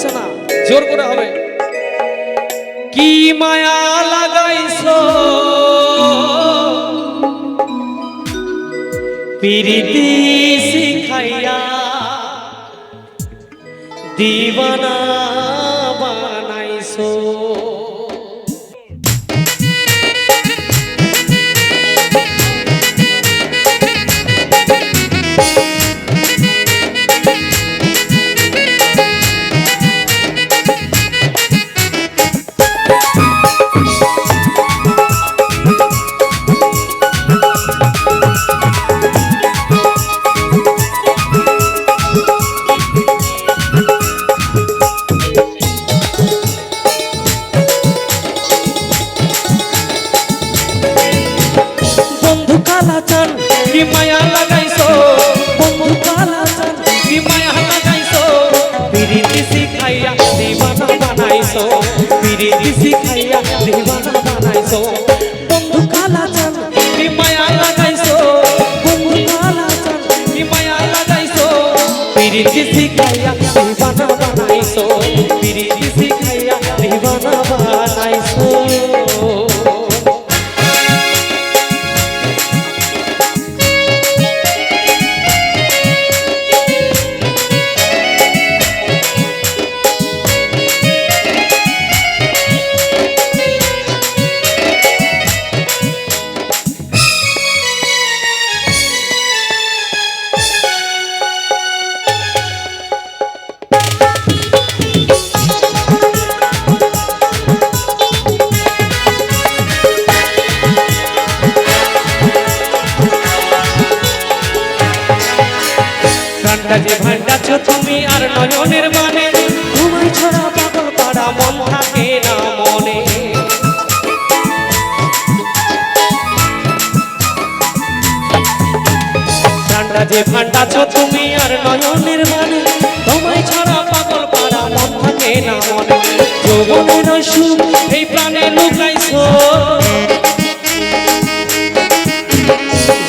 হচ্ছে না। জোর করে হবে। কি মায়া লাগাইছো? পিরিতি শিখাইয়া দিবানা কালা চান কি মায়া লাগাইছো? বন্ধু কালা চান কি মায়া লাগাইছো? পিরিতি শিখাইয়া দিবানা বানাইছো। পিরিতি শিখাইয়া দিবানা বানাইছো। বন্ধু কালা চান কি মায়া লাগাইছো? বন্ধু কালা চান কি মায়া লাগাইছো? পিরিতি শিখাইয়া দিবানা বানাইছো। পিরিতি গানটা যে ভান্ডাছ তুমি আর নয়নের মানে। ঘুমাই ছড়া পাগল পাড়া মন থাকে না মনে। গানটা যে ভান্ডাছ তুমি আর নয়নের মানে। তোমায় ছড়া পাগল পাড়া মন থাকে না মনে। যৌবনের সুখ এই প্রাণে লুকাইছো।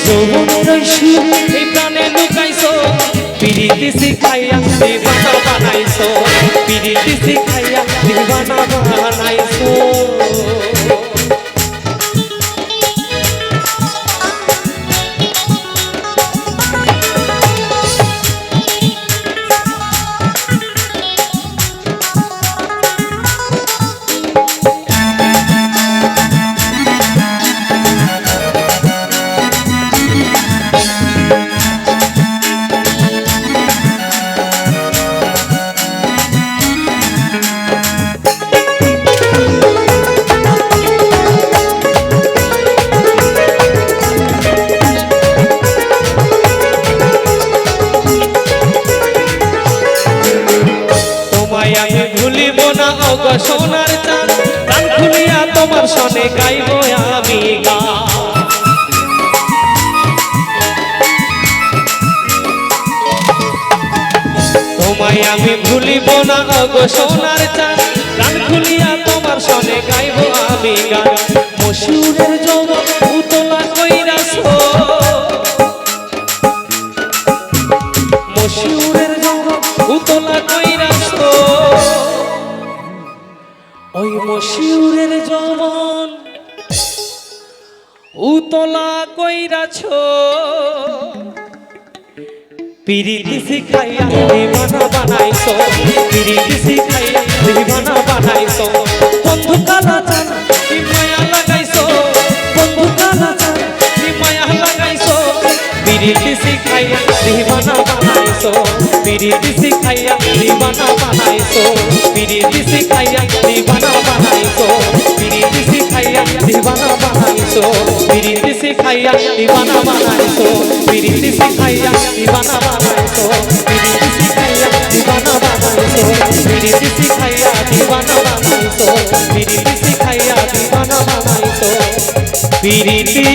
যৌবনের সুখ এই पीड़ित सिखाया दीवाना बनाई सो। पीड़ित सिखाया दीवाना তোমার সনে গাইব আমি গা। তোমায় আমি ভুলিব না গো সোনার চাঁদ। গান খুলিয়া তোমার সনে গাইব আমি গান মশুরের জমা উতলা কইরাছ ওই মশুরের জমন, উতলা কইরাছ। পিরিতি শিখাইয়া দিবানা বানাইছো, পিরিতি শিখাইয়া দিবানা বানাইছো। বন্ধু কালা পিরিতি শিখাইয়া দিবানা বানাইছো। পিরিতি শিখাইয়া দিবানা বানাইছো। পিরিতি শিখাইয়া দিবানা বানাইছো। পিরিতি শিখাইয়া দিবানা বানাইছো। পিরিতি শিখাইয়া দিবানা বানাইছো। পিরিতি শিখাইয়া দিবানা বানাইছো। পিরিতি শিখাইয়া দিবানা বানাইছো। পিরিতি শিখাইয়া দিবানা বানাইছো। পিরিতি